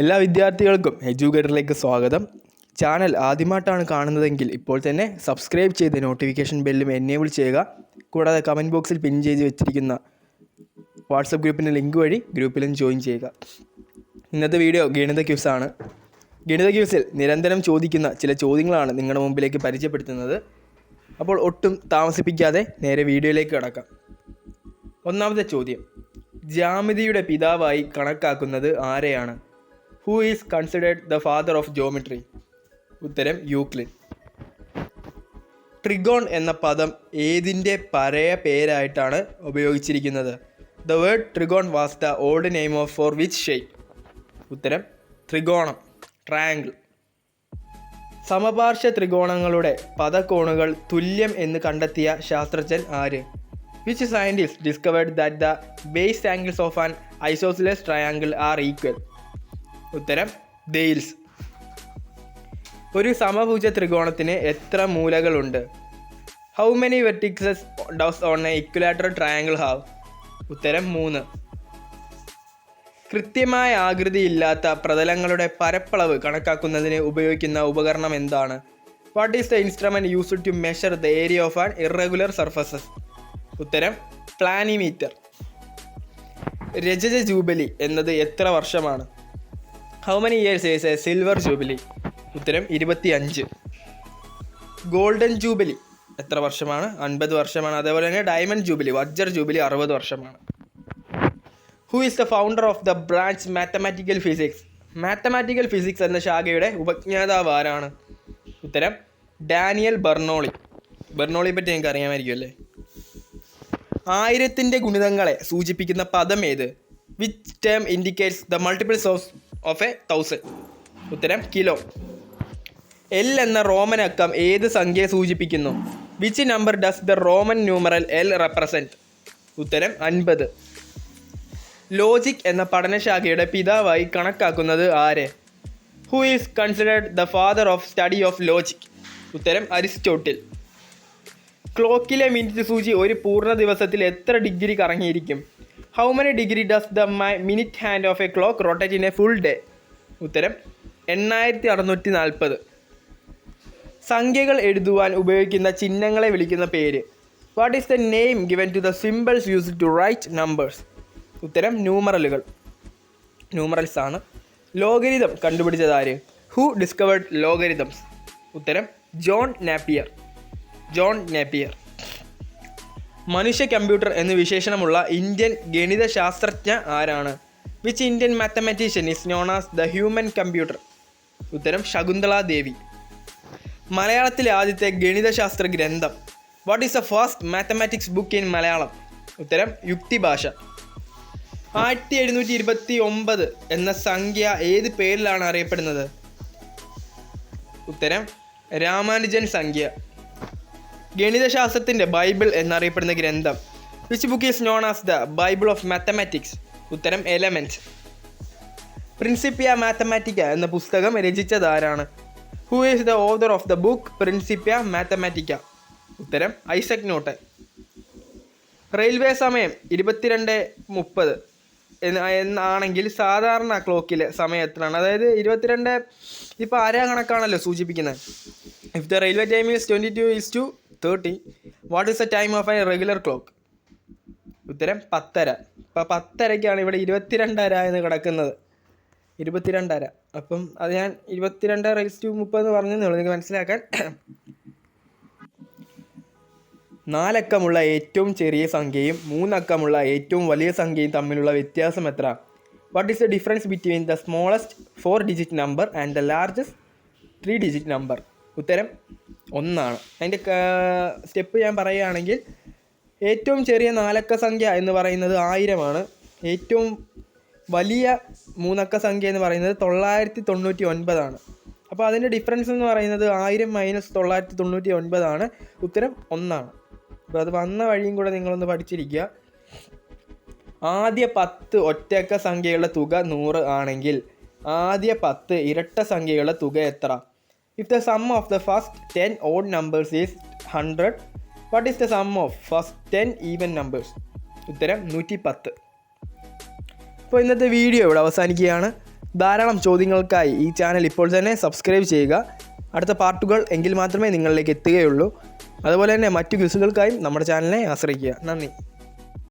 എല്ലാ വിദ്യാർത്ഥികൾക്കും എഡ്യൂക്കേറ്ററിലേക്ക് സ്വാഗതം. ചാനൽ ആദ്യമായിട്ടാണ് കാണുന്നതെങ്കിൽ ഇപ്പോൾ തന്നെ സബ്സ്ക്രൈബ് ചെയ്ത് നോട്ടിഫിക്കേഷൻ ബെല്ലും എന്നേബിൾ ചെയ്യുക. കൂടാതെ കമന്റ് ബോക്സിൽ പിൻ ചെയ്ത് വെച്ചിരിക്കുന്ന വാട്സപ്പ് ഗ്രൂപ്പിന്റെ ലിങ്ക് വഴി ഗ്രൂപ്പിലും ജോയിൻ ചെയ്യുക. ഇന്നത്തെ വീഡിയോ ഗണിത ക്യൂസാണ് ഗണിത ക്യൂസിൽ നിരന്തരം ചോദിക്കുന്ന ചില ചോദ്യങ്ങളാണ് നിങ്ങളുടെ മുമ്പിലേക്ക് പരിചയപ്പെടുത്തുന്നത്. അപ്പോൾ ഒട്ടും താമസിപ്പിക്കാതെ നേരെ വീഡിയോയിലേക്ക് കടക്കാം. ഒന്നാമത്തെ ചോദ്യം. ജാമിതിയുടെ പിതാവായി കണക്കാക്കുന്നത് ആരെയാണ്? Who is considered the father of geometry ഉത്തരം യൂക്ലിഡ് ട്രിഗോൺ എന്ന പദം ഏതിന്റെ പഴയ പേരായിട്ടാണ് ഉപയോഗിച്ചിരിക്കുന്നത്? The word trigon was the old name of for which shape ഉത്തരം ത്രികോണം ട്രയാങ്കിൾ സമപാർശ്വ ത്രികോണങ്ങളുടെ പദകോണുകൾ തുല്യം എന്ന് കണ്ടെത്തിയ ശാസ്ത്രജ്ഞൻ ആര്? Which scientist discovered that the base angles of an isosceles triangle are equal ഉത്തരം ദെയിൽസ്. ഒരു സമഭുജ ത്രികോണത്തിന് എത്ര മൂലകളുണ്ട്? How many vertices does on a equilateral triangle have ഉത്തരം മൂന്ന്. കൃത്യമായ ആകൃതിയില്ലാത്ത പ്രതലങ്ങളുടെ പരപ്പളവ് കണക്കാക്കുന്നതിന് ഉപയോഗിക്കുന്ന ഉപകരണം എന്താണ്? What is the instrument use to measure the area of an irregular surfaces ഉത്തരം പ്ലാനിമീറ്റർ. രജത ജൂബലി എന്നത് എത്ര വർഷമാണ്? How many years is a silver jubilee ഉത്തരം ഇരുപത്തി അഞ്ച് ഗോൾഡൻ ജൂബിലി എത്ര വർഷമാണ്? അൻപത് വർഷമാണ്. അതേപോലെ തന്നെ ഡയമണ്ട് ജൂബിലി വജ്ജർ ജൂബിലി അറുപത് വർഷമാണ്. Who is the founder of the branch mathematical physics mathematical physics എന്ന ശാഖയുടെ ഉപജ്ഞാതാവ് ആരാണ്? ഉത്തരം ഡാനിയൽ ബെർണോളി. ബെർണോളിയെ പറ്റി നിങ്ങൾക്ക് അറിയാമായിരിക്കും അല്ലേ? ആയിരത്തിന്റെ ഗുണിതങ്ങളെ സൂചിപ്പിക്കുന്ന പദം ഏത്? Which term indicates the multiples of of a thousand ഉത്തരം കിലോ എൽ എന്ന റോമൻ അക്കം ഏത് സംഖ്യയെ സൂചിപ്പിക്കുന്നു? Which number does the Roman numeral L represent ഉത്തരം അൻപത്. ലോജിക് എന്ന പഠനശാഖയുടെ പിതാവായി കണക്കാക്കുന്നത് ആരെ? Who is considered the father of study of logic ഉത്തരം അരിസ്റ്റോട്ടിൽ. ക്ലോക്കിലെ മിനിറ്റ് സൂചി ഒരു പൂർണ ദിവസത്തിൽ എത്ര degree കറങ്ങിയിരിക്കും? How many degree does the my minute hand of a clock rotate in a full day ഉത്തരം എണ്ണായിരത്തി അറുന്നൂറ്റി നാൽപ്പത് സംഖ്യകൾ എഴുതുവാൻ ഉപയോഗിക്കുന്ന ചിഹ്നങ്ങളെ വിളിക്കുന്ന പേര്. What is the name given to the symbols use to write numbers ഉത്തരം ന്യൂമറലുകൾ ന്യൂമറൽസ് ആണ്. ലോഗരിതം ആര്? ഹു ഡിസ്കവേർഡ് ലോഗരിതംസ് ഉത്തരം ജോൺ നാപ്പിയർ ജോൺ നാപ്പിയർ മനുഷ്യ കമ്പ്യൂട്ടർ എന്ന് വിശേഷണമുള്ള ഇന്ത്യൻ ഗണിത ശാസ്ത്രജ്ഞ ആരാണ്? Which Indian mathematician is known as the human computer ഉത്തരം ശകുന്തള ദേവി. മലയാളത്തിലെ ആദ്യത്തെ ഗണിതശാസ്ത്ര ഗ്രന്ഥം. What is a first mathematics book in Malayalam ഉത്തരം യുക്തിഭാഷ. ആയിരത്തി എഴുന്നൂറ്റി ഇരുപത്തി ഒമ്പത് എന്ന സംഖ്യ ഏത് പേരിലാണ് അറിയപ്പെടുന്നത്? ഉത്തരം രാമാനുജൻ സംഖ്യ. ഗണിതശാസ്ത്രത്തിന്റെ ബൈബിൾ എന്നറിയപ്പെടുന്ന ഗ്രന്ഥം. Which book is known as the Bible of mathematics ഉത്തരം എലമെന്റ്സ് പ്രിൻസിപ്പിയ മാത്തമാറ്റിക്ക എന്ന പുസ്തകം രചിച്ചത് ആരാണ്? Who is the author of the book Principia Mathematica ഉത്തരം ഐസക് ന്യൂട്ടൻ റെയിൽവേ സമയം ഇരുപത്തിരണ്ട് മുപ്പത്. എന്ന് എന്നാണെങ്കിൽ സാധാരണ ക്ലോക്കിലെ സമയം എത്രയാണ് അതായത് ഇരുപത്തിരണ്ട് ഇപ്പോൾ ആരാ കണക്കാണല്ലോ സൂചിപ്പിക്കുന്നത്? If the railway time is twenty two is two thirty what is the time of a regular clock ഉത്തരം പത്തര. അപ്പോൾ പത്തരയ്ക്കാണ് ഇവിടെ ഇരുപത്തിരണ്ടര എന്ന് കിടക്കുന്നത്. ഇരുപത്തിരണ്ടര. അപ്പം അത് ഞാൻ ഇരുപത്തിരണ്ട് റൈസ് ടു മുപ്പത് എന്ന് പറഞ്ഞു ഉള്ളൂ. നിങ്ങൾക്ക് മനസ്സിലാക്കാൻ. നാലക്കമുള്ള ഏറ്റവും ചെറിയ സംഖ്യയും മൂന്നക്കമുള്ള ഏറ്റവും വലിയ സംഖ്യയും തമ്മിലുള്ള വ്യത്യാസം എത്ര? What is the difference between the smallest four digit number and the largest three digit number ഉത്തരം ഒന്നാണ്. അതിന്റെ സ്റ്റെപ്പ് ഞാൻ പറയുകയാണെങ്കിൽ ഏറ്റവും ചെറിയ നാലക്ക സംഖ്യ എന്ന് പറയുന്നത് ആയിരമാണ്. ഏറ്റവും വലിയ മൂന്നക്ക സംഖ്യ എന്ന് പറയുന്നത് തൊള്ളായിരത്തി തൊണ്ണൂറ്റി ഒൻപതാണ് അപ്പോൾ അതിന്റെ ഡിഫറൻസ് എന്ന് പറയുന്നത് ആയിരം മൈനസ് തൊള്ളായിരത്തി തൊണ്ണൂറ്റി ഒൻപതാണ് ഉത്തരം ഒന്നാണ്. അപ്പോൾ അത് വന്ന വഴിയും കൂടെ നിങ്ങളൊന്ന് പഠിച്ചിരിക്കുക. ആദ്യ പത്ത് ഒറ്റക്ക സംഖ്യയുള്ള തുക നൂറ് ആണെങ്കിൽ ആദ്യ പത്ത് ഇരട്ട സംഖ്യയുള്ള തുക എത്ര? If the sum of the first ten odd numbers is hundred what is the sum of first ten even numbers ഉത്തരം നൂറ്റി പത്ത് അപ്പോൾ ഇന്നത്തെ വീഡിയോ ഇവിടെ അവസാനിക്കുകയാണ്. ധാരാളം ചോദ്യങ്ങൾക്കായി ഈ ചാനൽ ഇപ്പോൾ തന്നെ സബ്സ്ക്രൈബ് ചെയ്യുക. അടുത്ത പാർട്ടുകൾ എങ്കിൽ മാത്രമേ നിങ്ങളിലേക്ക് എത്തുകയുള്ളൂ. അതുപോലെ തന്നെ മറ്റു ക്വിസുകൾക്കായും നമ്മുടെ ചാനലിനെ ആശ്രയിക്കുക. നന്ദി.